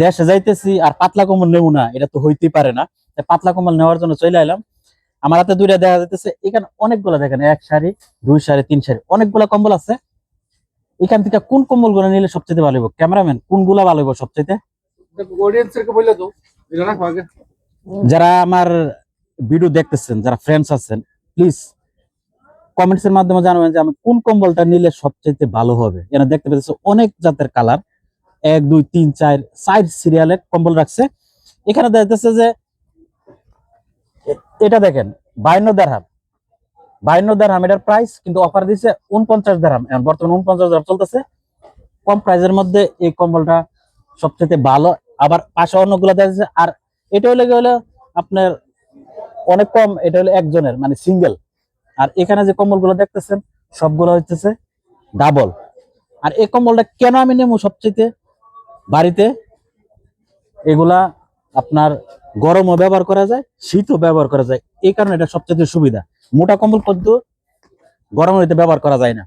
দেশে যাইতেছি আর পাতলা কম্বল নেব না এটা তো হইতেই পারে না। পাতলা কম্বল নেওয়ার জন্য চলে এলাম আমার হাতে দুইটা দেখা যাইতেছে এখানে অনেকগুলো দেখেন এক সারি দুই সারি তিন সারি অনেকগুলা কম্বল আছে। এখান থেকে কোন কম্বলগুলো নিলে সবচেয়ে ভালো হইব? ক্যামেরাম্যান কোনগুলা ভালো হইব সবচেয়ে যারা আমার ভিডিও দেখতেছেন যারা ফ্রেন্ডস আছেন প্লিজ কমেন্টস এর মাধ্যমে জানাবেন যে আমি কোন কম্বলটা নিলে সবচেয়ে ভালো হবে। এখানে দেখতে পেতেছে অনেক জাতের কালার এক, দুই, তিন, চার চার সিরিয়ালের কম্বল রাখছে। এখানে দেখতেছে যে এটা দেখেন, বায়ান্ন দেড়হাম। বায়ান্ন দেড়হাম এটার প্রাইস কিন্তু অফার দিছে উনপঞ্চাশ দেড়হাম। বর্তমানে উনপঞ্চাশ দেড়হাম চলতেছে। কম প্রাইসের মধ্যে এই কম্বলটা সবচেয়ে ভালো। আবার পাশে অন্যগুলো দেখা আর এটা হলে হলো, আপনার অনেক কম, এটা হলো একজনের মানে সিঙ্গেল আর এখানে যে কম্বলগুলো দেখতেছেন, সবগুলো হচ্ছে ডাবল আর এই কম্বলটা কেন আমি নেব সবচেয়ে বাড়িতে এগুলা আপনার গরমও ব্যবহার করা যায় শীতও ব্যবহার করা যায়। এই কারণে এটা সবচেয়ে সুবিধা। মোটা কম্বল কিন্তু গরম হইতে ব্যবহার করা যায় না।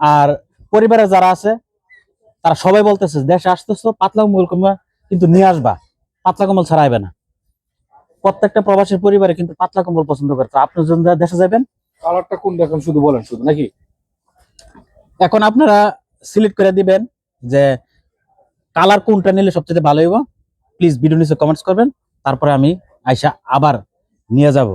আর পরিবারে যারা আছে তারা সবাই বলতেছে দেশে আসতেছো পাতলা কম্বল কম্বল কিন্তু নিয়ে আসবা। পাতলা কম্বল ছাড়াইবে না। প্রত্যেকটা প্রবাসী পরিবারে কিন্তু পাতলা কম্বল পছন্দ করে। তো আপনি যখন দেশে যাবেন কালারটা কোন দেখেন শুধু বলেন শুধু নাকি? এখন আপনারা সিলেক্ট করে দিবেন যে কালার কোনটা নিলে সবচেয়ে ভালো হইব? প্লিজ ভিডিও নিচে কমেন্টস করবেন। তারপরে আমি আইসা আবার নিয়ে যাব।